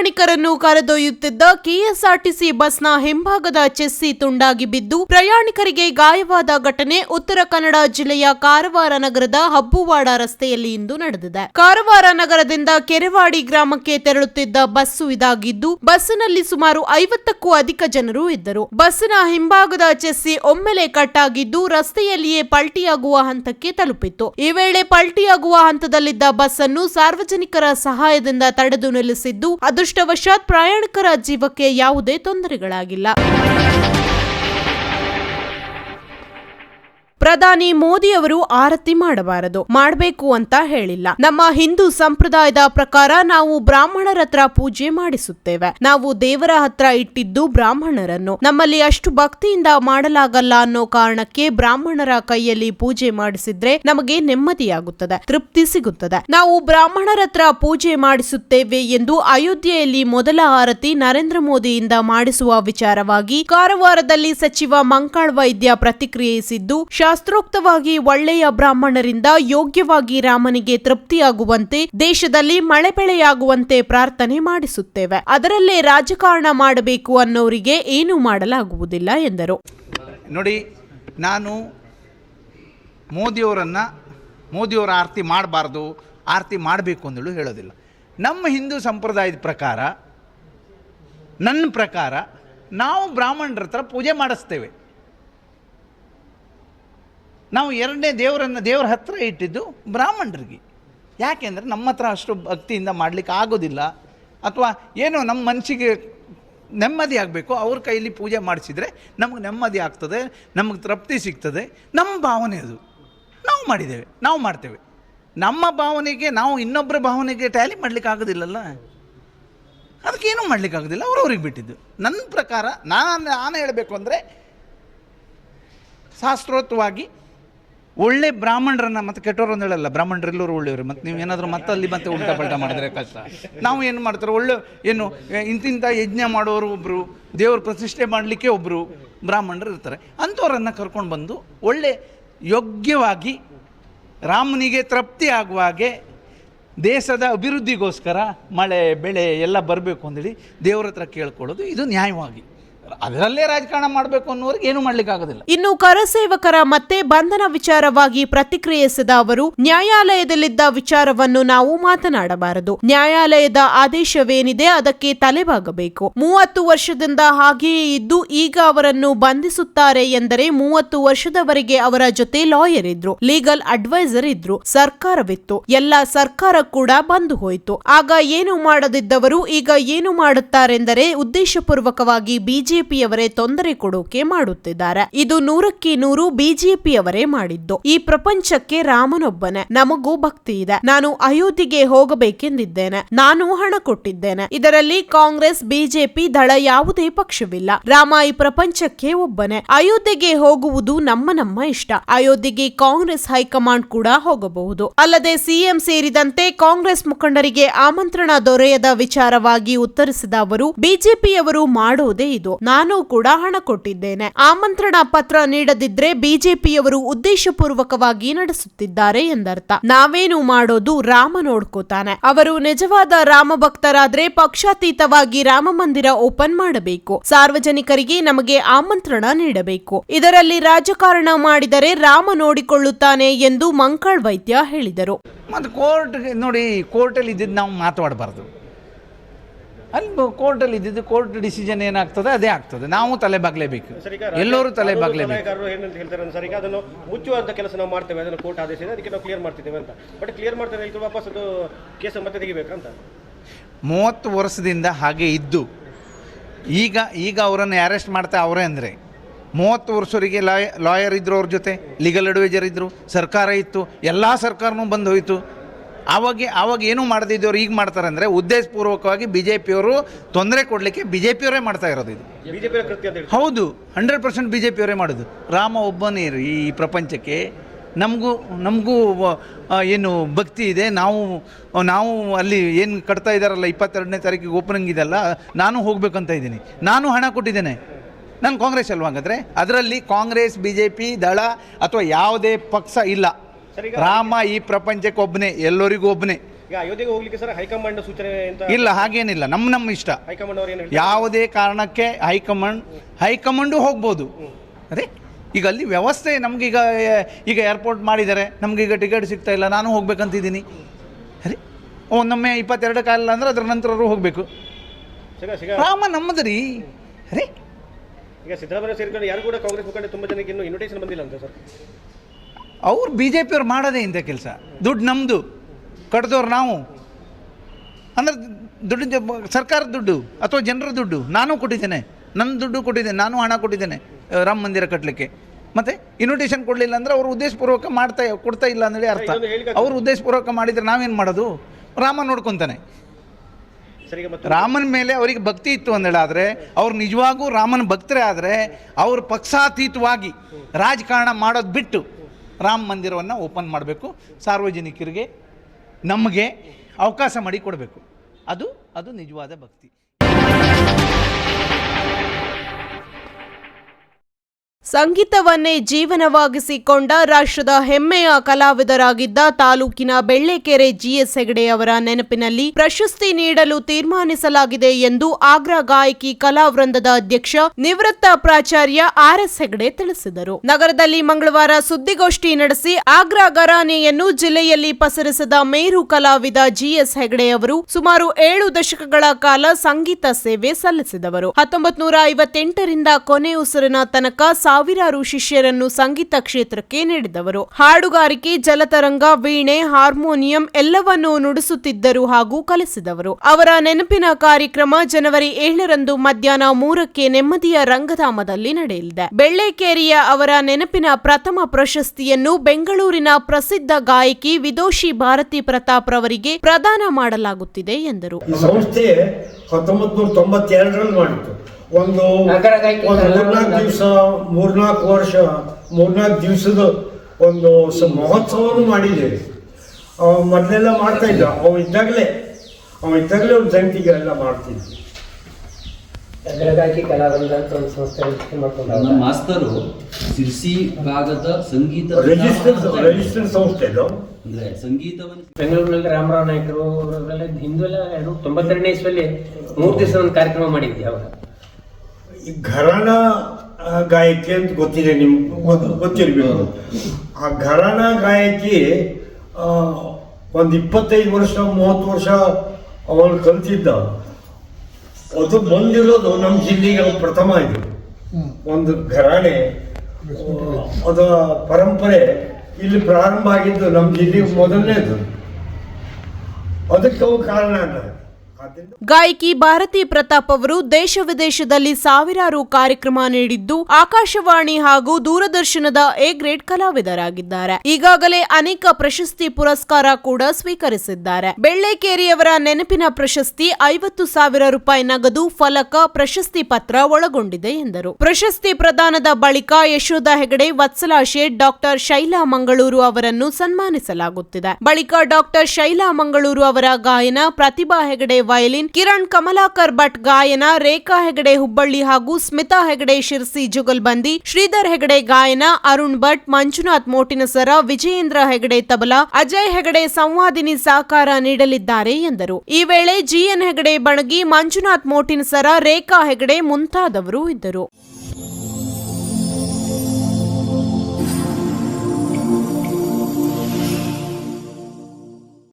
ಪ್ರಯಾಣಿಕರನ್ನು ಕರೆದೊಯ್ಯುತ್ತಿದ್ದ ಕೆಎಸ್ಆರ್ಟಿಸಿ ಬಸ್ನ ಹಿಂಭಾಗದ ಚೆಸ್ಸಿ ತುಂಡಾಗಿ ಬಿದ್ದು ಪ್ರಯಾಣಿಕರಿಗೆ ಗಾಯವಾದ ಘಟನೆ ಉತ್ತರ ಕನ್ನಡ ಜಿಲ್ಲೆಯ ಕಾರವಾರ ನಗರದ ಹಬ್ಬುವಾಡ ರಸ್ತೆಯಲ್ಲಿ ಇಂದು ನಡೆದಿದೆ. ಕಾರವಾರ ನಗರದಿಂದ ಕೆರೆವಾಡಿ ಗ್ರಾಮಕ್ಕೆ ತೆರಳುತ್ತಿದ್ದ ಬಸ್ಸು ಇದಾಗಿದ್ದು, ಬಸ್ಸಿನಲ್ಲಿ ಸುಮಾರು ಐವತ್ತಕ್ಕೂ ಅಧಿಕ ಜನರು ಇದ್ದರು. ಬಸ್ಸಿನ ಹಿಂಭಾಗದ ಚೆಸ್ಸಿ ಒಮ್ಮೆಲೆ ಕಟ್ಟಾಗಿದ್ದು, ರಸ್ತೆಯಲ್ಲಿಯೇ ಪಲ್ಟಿಯಾಗುವ ಹಂತಕ್ಕೆ ತಲುಪಿತ್ತು. ಈ ವೇಳೆ ಪಲ್ಟಿಯಾಗುವ ಹಂತದಲ್ಲಿದ್ದ ಬಸ್ ಅನ್ನು ಸಾರ್ವಜನಿಕರ ಸಹಾಯದಿಂದ ತಡೆದು ನಿಲ್ಲಿಸಿದ್ದು ಅದೃಷ್ಟವಶಾತ್ ಪ್ರಯಾಣಿಕರ ಜೀವಕ್ಕೆ ಯಾವುದೇ ತೊಂದರೆಗಳಾಗಿಲ್ಲ. ಪ್ರಧಾನಿ ಮೋದಿ ಅವರು ಆರತಿ ಮಾಡಬಾರದು. ಮಾಡಬೇಕು ಅಂತ ಹೇಳಿಲ್ಲ. ನಮ್ಮ ಹಿಂದೂ ಸಂಪ್ರದಾಯದ ಪ್ರಕಾರ ನಾವು ಬ್ರಾಹ್ಮಣರ ಹತ್ರ ಪೂಜೆ ಮಾಡಿಸುತ್ತೇವೆ. ನಾವು ದೇವರ ಹತ್ರ ಇಟ್ಟಿದ್ದು ಬ್ರಾಹ್ಮಣರನ್ನು. ನಮ್ಮಲ್ಲಿ ಅಷ್ಟು ಭಕ್ತಿಯಿಂದ ಮಾಡಲಾಗಲ್ಲ ಅನ್ನೋ ಕಾರಣಕ್ಕೆ ಬ್ರಾಹ್ಮಣರ ಕೈಯಲ್ಲಿ ಪೂಜೆ ಮಾಡಿಸಿದ್ರೆ ನಮಗೆ ನೆಮ್ಮದಿಯಾಗುತ್ತದೆ, ತೃಪ್ತಿ ಸಿಗುತ್ತದೆ. ನಾವು ಬ್ರಾಹ್ಮಣರ ಹತ್ರ ಪೂಜೆ ಮಾಡಿಸುತ್ತೇವೆ ಎಂದು ಅಯೋಧ್ಯೆಯಲ್ಲಿ ಮೊದಲ ಆರತಿ ನರೇಂದ್ರ ಮೋದಿಯಿಂದ ಮಾಡಿಸುವ ವಿಚಾರವಾಗಿ ಕಾರವಾರದಲ್ಲಿ ಸಚಿವ ಮಂಕಾಳ್ ವೈದ್ಯ ಪ್ರತಿಕ್ರಿಯಿಸಿದ್ದು ಶಾಸ್ತ್ರೋಕ್ತವಾಗಿ ಒಳ್ಳೆಯ ಬ್ರಾಹ್ಮಣರಿಂದ ಯೋಗ್ಯವಾಗಿ ರಾಮನಿಗೆ ತೃಪ್ತಿಯಾಗುವಂತೆ ದೇಶದಲ್ಲಿ ಮಳೆ ಬೆಳೆಯಾಗುವಂತೆ ಪ್ರಾರ್ಥನೆ ಮಾಡಿಸುತ್ತೇವೆ. ಅದರಲ್ಲೇ ರಾಜಕಾರಣ ಮಾಡಬೇಕು ಅನ್ನೋರಿಗೆ ಏನೂ ಮಾಡಲಾಗುವುದಿಲ್ಲ ಎಂದರು. ನೋಡಿ, ನಾನು ಮೋದಿಯವರನ್ನು, ಮೋದಿಯವರ ಆರತಿ ಮಾಡಬಾರ್ದು, ಆರತಿ ಮಾಡಬೇಕು ಅಂದೇಳು ಹೇಳೋದಿಲ್ಲ. ನಮ್ಮ ಹಿಂದೂ ಸಂಪ್ರದಾಯದ ಪ್ರಕಾರ, ನನ್ನ ಪ್ರಕಾರ, ನಾವು ಬ್ರಾಹ್ಮಣರ ಹತ್ರ ಪೂಜೆ ಮಾಡಿಸ್ತೇವೆ. ನಾವು ಎರಡನೇ ದೇವರನ್ನು ದೇವರ ಹತ್ರ ಇಟ್ಟಿದ್ದು ಬ್ರಾಹ್ಮಣರಿಗೆ. ಯಾಕೆಂದರೆ ನಮ್ಮ ಹತ್ರ ಅಷ್ಟು ಭಕ್ತಿಯಿಂದ ಮಾಡಲಿಕ್ಕೆ ಆಗೋದಿಲ್ಲ. ಅಥವಾ ಏನೋ ನಮ್ಮ ಮನಸ್ಸಿಗೆ ನೆಮ್ಮದಿ ಆಗಬೇಕು, ಅವ್ರ ಕೈಯಲ್ಲಿ ಪೂಜೆ ಮಾಡಿಸಿದರೆ ನಮಗೆ ನೆಮ್ಮದಿ ಆಗ್ತದೆ, ನಮಗೆ ತೃಪ್ತಿ ಸಿಗ್ತದೆ. ನಮ್ಮ ಭಾವನೆ ಅದು. ನಾವು ಮಾಡಿದ್ದೇವೆ, ನಾವು ಮಾಡ್ತೇವೆ. ನಮ್ಮ ಭಾವನೆಗೆ ನಾವು ಇನ್ನೊಬ್ಬರ ಭಾವನೆಗೆ ಟ್ಯಾಲಿ ಮಾಡಲಿಕ್ಕೆ ಆಗೋದಿಲ್ಲಲ್ಲ? ಅದಕ್ಕೇನು ಮಾಡಲಿಕ್ಕೆ ಆಗೋದಿಲ್ಲ ಅವ್ರವ್ರಿಗೆ ಬಿಟ್ಟಿದ್ದು. ನನ್ನ ಪ್ರಕಾರ ನಾನು ನಾನು ಹೇಳಬೇಕು ಅಂದರೆ ಶಾಸ್ತ್ರೋಕ್ತವಾಗಿ ಒಳ್ಳೆ ಬ್ರಾಹ್ಮಣರನ್ನ ಮತ್ತೆ ಕೆಟ್ಟವರು ಅಂತ ಹೇಳಲ್ಲ, ಬ್ರಾಹ್ಮಣರೆಲ್ಲರೂ ಒಳ್ಳೆಯವರು. ಮತ್ತೆ ನೀವು ಏನಾದರೂ ಮತ್ತೆ ಅಲ್ಲಿ ಮತ್ತೆ ಉಲ್ಟಾ ಪಲ್ಟ ಮಾಡಿದ್ರೆ ಕಷ್ಟ. ನಾವು ಏನು ಮಾಡ್ತಾರೆ, ಒಳ್ಳೆ ಏನು ಇಂತಿಂಥ ಯಜ್ಞ ಮಾಡೋರು ಒಬ್ಬರು ದೇವ್ರ ಪ್ರತಿಷ್ಠೆ ಮಾಡಲಿಕ್ಕೆ ಒಬ್ಬರು ಬ್ರಾಹ್ಮಣರು ಇರ್ತಾರೆ. ಅಂಥವರನ್ನು ಕರ್ಕೊಂಡು ಬಂದು ಒಳ್ಳೆ ಯೋಗ್ಯವಾಗಿ ರಾಮನಿಗೆ ತೃಪ್ತಿ ಆಗುವ ಹಾಗೆ ದೇಶದ ಅಭಿವೃದ್ಧಿಗೋಸ್ಕರ ಮಳೆ, ಬೆಳೆ ಎಲ್ಲ ಬರಬೇಕು ಅಂದೇಳಿ ದೇವ್ರ ಹತ್ರ ಕೇಳ್ಕೊಳ್ಳೋದು, ಇದು ನ್ಯಾಯವಾಗಿ. ಅದರಲ್ಲೇ ರಾಜಕಾರಣ ಮಾಡಬೇಕು ಅನ್ನೋರಿಗೆ ಏನೂ ಮಾಡಲಿಕ್ಕಾಗೋದಿಲ್ಲ. ಇನ್ನು ಕರಸೇವಕರ ಮತ್ತೆ ಬಂಧನ ವಿಚಾರವಾಗಿ ಪ್ರತಿಕ್ರಿಯಿಸಿದ ಅವರು, ನ್ಯಾಯಾಲಯದಲ್ಲಿದ್ದ ವಿಚಾರವನ್ನು ನಾವು ಮಾತನಾಡಬಾರದು. ನ್ಯಾಯಾಲಯದ ಆದೇಶವೇನಿದೆ ಅದಕ್ಕೆ ತಲೆಬಾಗಬೇಕು. ಮೂವತ್ತು ವರ್ಷದಿಂದ ಹಾಗೆಯೇ ಇದ್ದು ಈಗ ಅವರನ್ನು ಬಂಧಿಸುತ್ತಾರೆ ಎಂದರೆ ಮೂವತ್ತು ವರ್ಷದವರೆಗೆ ಅವರ ಜೊತೆ ಲಾಯರ್ ಇದ್ರು, ಲೀಗಲ್ ಅಡ್ವೈಸರ್ ಇದ್ರು, ಸರ್ಕಾರವಿತ್ತು. ಎಲ್ಲ ಸರ್ಕಾರ ಕೂಡ ಬಂದು ಹೋಯಿತು. ಆಗ ಏನು ಮಾಡದಿದ್ದವರು ಈಗ ಏನು ಮಾಡುತ್ತಾರೆಂದರೆ ಉದ್ದೇಶಪೂರ್ವಕವಾಗಿ ಬಿಜೆಪಿಯವರೇ ತೊಂದರೆ ಕೊಡೋಕೆ ಮಾಡುತ್ತಿದ್ದಾರೆ. ಇದು ನೂರಕ್ಕೆ ನೂರು ಬಿಜೆಪಿಯವರೇ ಮಾಡಿದ್ದು. ಈ ಪ್ರಪಂಚಕ್ಕೆ ರಾಮನೊಬ್ಬನೇ. ನಮಗೂ ಭಕ್ತಿ ಇದೆ. ನಾನು ಅಯೋಧ್ಯೆಗೆ ಹೋಗಬೇಕೆಂದಿದ್ದೇನೆ. ನಾನು ಹಣ ಕೊಟ್ಟಿದ್ದೇನೆ. ಇದರಲ್ಲಿ ಕಾಂಗ್ರೆಸ್, ಬಿಜೆಪಿ ದಳ ಯಾವುದೇ ಪಕ್ಷವಿಲ್ಲ. ರಾಮ ಈ ಪ್ರಪಂಚಕ್ಕೆ ಒಬ್ಬನೇ. ಅಯೋಧ್ಯೆಗೆ ಹೋಗುವುದು ನಮ್ಮ ನಮ್ಮ ಇಷ್ಟ. ಅಯೋಧ್ಯೆಗೆ ಕಾಂಗ್ರೆಸ್ ಹೈಕಮಾಂಡ್ ಕೂಡ ಹೋಗಬಹುದು. ಅಲ್ಲದೆ ಸಿಎಂ ಸೇರಿದಂತೆ ಕಾಂಗ್ರೆಸ್ ಮುಖಂಡರಿಗೆ ಆಮಂತ್ರಣ ದೊರೆಯದ ವಿಚಾರವಾಗಿ ಉತ್ತರಿಸಿದ ಅವರು, ಬಿಜೆಪಿಯವರು ಮಾಡೋದೇ ಇದು. ನಾನು ಕೂಡ ಹಣ ಕೊಟ್ಟಿದ್ದೇನೆ. ಆಮಂತ್ರಣ ಪತ್ರ ನೀಡದಿದ್ರೆ ಬಿಜೆಪಿಯವರು ಉದ್ದೇಶಪೂರ್ವಕವಾಗಿ ನಡೆಸುತ್ತಿದ್ದಾರೆ ಎಂದರ್ಥ. ನಾವೇನು ಮಾಡೋದು ರಾಮ ನೋಡ್ಕೋತಾನೆ. ಅವರು ನಿಜವಾದ ರಾಮ ಭಕ್ತರಾದ್ರೆ ಪಕ್ಷಾತೀತವಾಗಿ ರಾಮ ಮಂದಿರ ಓಪನ್ ಮಾಡಬೇಕು. ಸಾರ್ವಜನಿಕರಿಗೆ ನಮಗೆ ಆಮಂತ್ರಣ ನೀಡಬೇಕು. ಇದರಲ್ಲಿ ರಾಜಕಾರಣ ಮಾಡಿದರೆ ರಾಮ ನೋಡಿಕೊಳ್ಳುತ್ತಾನೆ ಎಂದು ಮಂಕಾಳ್ ವೈದ್ಯ ಹೇಳಿದರು. ಮತ್ತು ಕೋರ್ಟ್ ನೋಡಿ, ಕೋರ್ಟಲ್ಲಿ ಇದ್ದಿದ್ದು ನಾವು ಮಾತಾಡಬಾರ್ದು. ಅಲ್ಲಿ ಕೋರ್ಟಲ್ಲಿ ಇದ್ದಿದ್ದು ಕೋರ್ಟ್ ಡಿಸಿಷನ್ ಏನಾಗ್ತದೆ ಅದೇ ಆಗ್ತದೆ. ನಾವು ತಲೆ ಬಾಗ್ಲೇಬೇಕು. ಎಲ್ಲರೂ ತಲೆ ಬಾಗ್ಲೇಬೇಕು. ಏನಂತ ಹೇಳ್ತಾರೆ ಸರ್ ಈಗ ಅದನ್ನು ಮುಚ್ಚುವಂತ ಕೆಲಸ ನಾವು ಮಾಡ್ತೇವೆ ಅದನ್ನು ಕೋರ್ಟ್ ಆದೇಶ ಇದೆ ಅದಕ್ಕೆ ನಾವು ಕ್ಲಿಯರ್ ಮಾಡ್ತಿದ್ದೇವೆ ಅಂತ. ಬಟ್ ಕ್ಲಿಯರ್ ಮಾಡ್ತಾರೆ ಇದು ವಾಪಸ್ ಅದು ಕೇಸ್ ಮತ್ತೆ ತೆಗಿಬೇಕಂತ ಮೂವತ್ತು ವರ್ಷದಿಂದ ಹಾಗೆ ಇದ್ದು ಈಗ ಈಗ ಅವರನ್ನು ಅರೆಸ್ಟ್ ಮಾಡ್ತಾ ಅವರೇ ಅಂದರೆ ಮೂವತ್ತು ವರ್ಷವರಿಗೆ ಲಾಯ ಲಾಯರ್ ಇದ್ದರು ಅವ್ರ ಜೊತೆ ಲೀಗಲ್ ಅಡ್ವೈಸರ್ ಇದ್ದರು ಸರ್ಕಾರ ಇತ್ತು ಎಲ್ಲ ಸರ್ಕಾರನೂ ಬಂದು ಹೋಯಿತು. ಆವಾಗ ಆವಾಗ ಏನು ಮಾಡದಿದ್ದವ್ರು ಈಗ ಮಾಡ್ತಾರೆ ಅಂದರೆ ಉದ್ದೇಶಪೂರ್ವಕವಾಗಿ ಬಿ ಜೆ ಪಿಯವರು ತೊಂದರೆ ಕೊಡಲಿಕ್ಕೆ ಬಿ ಜೆ ಪಿಯವರೇ ಮಾಡ್ತಾ ಇರೋದು ಇದು. ಬಿಜೆಪಿ ಕೃತ್ಯ ಅಂತ ಹೌದು ಹಂಡ್ರೆಡ್ ಪರ್ಸೆಂಟ್ ಬಿ ಜೆ ಪಿಯವರೇ ಮಾಡೋದು. ರಾಮ ಒಬ್ಬನೇ ಈ ಪ್ರಪಂಚಕ್ಕೆ. ನಮಗೂ ನಮಗೂ ಏನು ಭಕ್ತಿ ಇದೆ. ನಾವು ನಾವು ಅಲ್ಲಿ ಏನು ಕಟ್ತಾ ಇದ್ದಾರಲ್ಲ ಇಪ್ಪತ್ತೆರಡನೇ ತಾರೀಕಿಗೆ ಓಪನಿಂಗ್ ಇದೆಲ್ಲ ನಾನು ಹೋಗ್ಬೇಕಂತ ಇದ್ದೀನಿ. ನಾನು ಹಣ ಕೊಟ್ಟಿದ್ದೇನೆ. ನಾನು ಕಾಂಗ್ರೆಸ್ ಅಲ್ವಾ ಹಾಗಾದ್ರೆ? ಅದರಲ್ಲಿ ಕಾಂಗ್ರೆಸ್ ಬಿ ಜೆ ಪಿ ದಳ ಅಥವಾ ಯಾವುದೇ ಪಕ್ಷ ಇಲ್ಲ. ರಾಮ ಈ ಪ್ರಪಂಚಕ್ಕೆ ಒಬ್ಬನೇ ಎಲ್ಲರಿಗೂ ಒಬ್ಬನೇ ಈಗ ಅಯೋಧ್ಯೆಗೆ ಹೋಗ್ಲಿಕ್ಕೆ ಸರ್ ಹೈಕಮಾಂಡ್ ಸೂಚನೆ ಅಂತ ಇಲ್ಲ ಹಾಗೇನಿಲ್ಲ. ನಮ್ಮ ನಮ್ಮ ಇಷ್ಟ. ಹೈಕಮಾಂಡ್ ಅವ್ರು ಏನು ಯಾವುದೇ ಕಾರಣಕ್ಕೆ ಹೈಕಮಾಂಡ್ ಹೈಕಮಾಂಡು ಹೋಗ್ಬೋದು. ಅದೇ ಈಗ ಅಲ್ಲಿ ವ್ಯವಸ್ಥೆ ನಮಗೀಗ ಈಗ ಏರ್ಪೋರ್ಟ್ ಮಾಡಿದ್ದಾರೆ. ನಮಗೀಗ ಟಿಕೆಟ್ ಸಿಗ್ತಾ ಇಲ್ಲ. ನಾನು ಹೋಗ್ಬೇಕಂತಿದ್ದೀನಿ. ಓ ಒಂದೊಮ್ಮೆ ಇಪ್ಪತ್ತೆರಡು ಕಾಲ ಅಂದ್ರೆ ಅದ್ರ ನಂತರ ಹೋಗಬೇಕು. ರಾಮ ನಮ್ಮದು ರೀ ಅರೇ ಈಗ ಸಿದ್ದರಾಮಯ್ಯ ಸೇರಿಕೊಂಡು ಯಾರು ಕೂಡ ಕಾಂಗ್ರೆಸ್ ಮುಖಂಡ ತುಂಬ ಜನಕ್ಕೆ ಇನ್ನೂ ಇನ್ವಿಟೇಷನ್ ಬಂದಿಲ್ಲ ಅಂತ ಸರ್. ಅವ್ರು ಬಿ ಜೆ ಪಿಯವ್ರು ಮಾಡೋದೇ ಇಂಥ ಕೆಲಸ. ದುಡ್ಡು ನಮ್ಮದು ಕಟ್ಟಿದವ್ರು ನಾವು. ಅಂದರೆ ದುಡ್ಡು ಸರ್ಕಾರದ ದುಡ್ಡು ಅಥವಾ ಜನರ ದುಡ್ಡು ನಾನು ಕೊಟ್ಟಿದ್ದೇನೆ. ನನ್ನ ದುಡ್ಡು ಕೊಟ್ಟಿದ್ದೇನೆ ನಾನು ಹಣ ಕೊಟ್ಟಿದ್ದೇನೆ ರಾಮ ಮಂದಿರ ಕಟ್ಟಲಿಕ್ಕೆ ಮತ್ತು ಇನ್ವಿಟೇಷನ್ ಕೊಡಲಿಲ್ಲ ಅಂದ್ರೆ ಅವರು ಉದ್ದೇಶಪೂರ್ವಕ ಮಾಡ್ತಾ ಕೊಡ್ತಾ ಇಲ್ಲ ಅಂದೇಳಿ ಅರ್ಥ. ಅವರು ಉದ್ದೇಶಪೂರ್ವಕ ಮಾಡಿದರೆ ನಾವೇನು ಮಾಡೋದು? ರಾಮ ನೋಡ್ಕೊತಾನೆ. ರಾಮನ ಮೇಲೆ ಅವರಿಗೆ ಭಕ್ತಿ ಇತ್ತು ಅಂದೇಳಾದರೆ ಅವ್ರು ನಿಜವಾಗೂ ರಾಮನ ಭಕ್ತರೇ ಆದರೆ ಅವ್ರು ಪಕ್ಷಾತೀತವಾಗಿ ರಾಜಕಾರಣ ಮಾಡೋದು ಬಿಟ್ಟು ರಾಮ ಮಂದಿರವನ್ನು ಓಪನ್ ಮಾಡಬೇಕು ಸಾರ್ವಜನಿಕರಿಗೆ ನಮಗೆ ಅವಕಾಶ ಮಾಡಿಕೊಡಬೇಕು. ಅದು ಅದು ನಿಜವಾದ ಭಕ್ತಿ. ಸಂಗೀತವನ್ನೇ ಜೀವನವಾಗಿಸಿಕೊಂಡ ರಾಷ್ಟ್ರದ ಹೆಮ್ಮೆಯ ಕಲಾವಿದರಾಗಿದ್ದ ತಾಲೂಕಿನ ಬೆಳ್ಳೆಕೆರೆ ಜಿಎಸ್ ಹೆಗಡೆ ಅವರ ನೆನಪಿನಲ್ಲಿ ಪ್ರಶಸ್ತಿ ನೀಡಲು ತೀರ್ಮಾನಿಸಲಾಗಿದೆ ಎಂದು ಆಗ್ರಾ ಗಾಯಕಿ ಕಲಾವೃಂದದ ಅಧ್ಯಕ್ಷ ನಿವೃತ್ತ ಪ್ರಾಚಾರ್ಯ ಆರ್ ಎಸ್ ಹೆಗಡೆ ತಿಳಿಸಿದರು. ನಗರದಲ್ಲಿ ಮಂಗಳವಾರ ಸುದ್ದಿಗೋಷ್ಠಿ ನಡೆಸಿ ಆಗ್ರಾ ಗರಾನೆಯನ್ನು ಜಿಲ್ಲೆಯಲ್ಲಿ ಪಸರಿಸಿದ ಮೇರು ಕಲಾವಿದ ಜಿಎಸ್ ಹೆಗಡೆ ಅವರು ಸುಮಾರು ಏಳು ದಶಕಗಳ ಕಾಲ ಸಂಗೀತ ಸೇವೆ ಸಲ್ಲಿಸಿದವರು. ಹತ್ತೊಂಬತ್ ನೂರ ಐವತ್ತೆಂಟರಿಂದ ಕೊನೆ ಉಸಿರಿನ ತನಕ ಸಾವಿರಾರು ಶಿಷ್ಯರನ್ನು ಸಂಗೀತ ಕ್ಷೇತ್ರಕ್ಕೆ ನೀಡಿದವರು. ಹಾಡುಗಾರಿಕೆ, ಜಲತರಂಗ, ವೀಣೆ, ಹಾರ್ಮೋನಿಯಂ ಎಲ್ಲವನ್ನೂ ನುಡಿಸುತ್ತಿದ್ದರು ಹಾಗೂ ಕಲಿಸಿದವರು. ಅವರ ನೆನಪಿನ ಕಾರ್ಯಕ್ರಮ ಜನವರಿ ಏಳರಂದು ಮಧ್ಯಾಹ್ನ ಮೂರಕ್ಕೆ ನೆಮ್ಮದಿಯ ರಂಗಧಾಮದಲ್ಲಿ ನಡೆಯಲಿದೆ. ಬೆಳ್ಳೇಕೇರಿಯ ಅವರ ನೆನಪಿನ ಪ್ರಥಮ ಪ್ರಶಸ್ತಿಯನ್ನು ಬೆಂಗಳೂರಿನ ಪ್ರಸಿದ್ಧ ಗಾಯಕಿ ವಿದೋಷಿ ಭಾರತಿ ಪ್ರತಾಪ್ ರವರಿಗೆ ಪ್ರದಾನ ಮಾಡಲಾಗುತ್ತಿದೆ ಎಂದರು. ಈ ಒಂದು ಒಂದು ಮೂರ್ನಾಲ್ಕು ದಿವಸ ಮೂರ್ನಾಲ್ಕು ವರ್ಷ ಮೂರ್ನಾಲ್ಕು ದಿವಸದ ಒಂದು ಮಹೋತ್ಸವನು ಮಾಡಿದ್ದೇವೆ ಅವ ಮೊದಲೆಲ್ಲ ಮಾಡ್ತಾ ಇದ್ದ. ಅವ ಇದ್ದಾಗಲೇ ಅವ ಇದ್ದಾಗಲೇ ಒಂದು ಜಂಟಿಗೆ ಎಲ್ಲ ಮಾಡ್ತಿದ್ವಿ ಅಗ್ರಗಾಯಕಿ ಕಲಾವೃಂದ ಅಂತ ಒಂದು ಸಂಸ್ಥೆ ನಮ್ಮ ಮಾಡ್ಕೊಂಡು ಮಾಸ್ತರು ಸಿರ್ಸಿ ಭಾಗದ ಸಂಗೀತ ರಿಜಿಸ್ಟರ್ ರಿಜಿಸ್ಟರ್ ಸಂಸ್ಥೆ ಇದು? ಅಂದ್ರೆ ಸಂಗೀತವನ್ನು ಬೆಂಗಳೂರಿನಲ್ಲಿ ರಾಮರಾವ್ ನಾಯ್ಕರು ಹಿಂದೂ ಎಲ್ಲ ಎರಡು ತೊಂಬತ್ತೆರಡನೇ ಇಸ್ವಲ್ಲಿ ಮೂರು ದಿವಸ ಒಂದು ಕಾರ್ಯಕ್ರಮ ಮಾಡಿದ್ವಿ ಅವಾಗ. ಈ ಘರಾಣ ಗಾಯಕಿ ಅಂತ ಗೊತ್ತಿದೆ ನಿಮ್ಗೆ? ಗೊತ್ತಿರಬೇಕು. ಆ ಘರಣ ಗಾಯಕಿ ಒಂದು ಇಪ್ಪತ್ತೈದು ವರ್ಷ ಮೂವತ್ತು ವರ್ಷ ಅವನು ಕಲ್ತಿದ್ದ. ಅದು ಬಂದಿರೋದು ನಮ್ಮ ಜಿಲ್ಲೆಗೆ ಪ್ರಥಮ ಇದು. ಒಂದು ಘರಾಣೆ. ಅದು ಪರಂಪರೆ ಇಲ್ಲಿ ಪ್ರಾರಂಭ ಆಗಿದ್ದು ನಮ್ಮ ಜಿಲ್ಲೆಗೆ ಮೊದಲನೇದು. ಅದಕ್ಕೆ ಅವು ಕಾರಣ ಅಲ್ಲ ಆದ್ದರಿಂದ ಗಾಯಕಿ ಭಾರತಿ ಪ್ರತಾಪ್ ಅವರು ದೇಶ ವಿದೇಶದಲ್ಲಿ ಸಾವಿರಾರು ಕಾರ್ಯಕ್ರಮ ನೀಡಿದ್ದು ಆಕಾಶವಾಣಿ ಹಾಗೂ ದೂರದರ್ಶನದ ಎ ಗ್ರೇಡ್ ಕಲಾವಿದರಾಗಿದ್ದಾರೆ. ಈಗಾಗಲೇ ಅನೇಕ ಪ್ರಶಸ್ತಿ ಪುರಸ್ಕಾರ ಕೂಡ ಸ್ವೀಕರಿಸಿದ್ದಾರೆ. ಬೆಳ್ಳೆಕೇರಿಯವರ ನೆನಪಿನ ಪ್ರಶಸ್ತಿ ಐವತ್ತು ಸಾವಿರ ರೂಪಾಯಿ ನಗದು ಫಲಕ ಪ್ರಶಸ್ತಿ ಪತ್ರ ಒಳಗೊಂಡಿದೆ ಎಂದರು. ಪ್ರಶಸ್ತಿ ಪ್ರದಾನದ ಬಳಿಕ ಯಶೋಧ ಹೆಗಡೆ ವತ್ಸಲಾ ಶೇಟ್ ಡಾಕ್ಟರ್ ಶೈಲಾ ಮಂಗಳೂರು ಅವರನ್ನು ಸನ್ಮಾನಿಸಲಾಗುತ್ತಿದೆ. ಬಳಿಕ ಡಾಕ್ಟರ್ ಶೈಲಾ ಮಂಗಳೂರು ಅವರ ಗಾಯನ ಪ್ರತಿಭಾ ಹೆಗಡೆ ವಯಲಿನ್ ಕಿರಣ್ ಕಮಲಾಕರ್ ಭಟ್ ಗಾಯನ, ರೇಖಾ ಹೆಗಡೆ ಹುಬ್ಬಳ್ಳಿ ಹಾಗೂ ಸ್ಮಿತಾ ಹೆಗಡೆ ಶಿರ್ಸಿ ಜುಗಲ್ಬಂದಿ ಶ್ರೀಧರ್ ಹೆಗಡೆ ಗಾಯನ, ಅರುಣ್ ಭಟ್, ಮಂಜುನಾಥ್ ಮೋಟಿನಸರ, ವಿಜಯೇಂದ್ರ ಹೆಗಡೆ ತಬಲಾ, ಅಜಯ್ ಹೆಗಡೆ ಸಂವಾದಿನಿ ಸಹಕಾರ ನೀಡಲಿದ್ದಾರೆ ಎಂದರು. ಈ ವೇಳೆ ಜಿಎನ್ ಹೆಗಡೆ ಬಣಗಿ, ಮಂಜುನಾಥ್ ಮೋಟಿನಸರ, ರೇಖಾ ಹೆಗಡೆ ಮುಂತಾದವರು ಇದ್ದರು.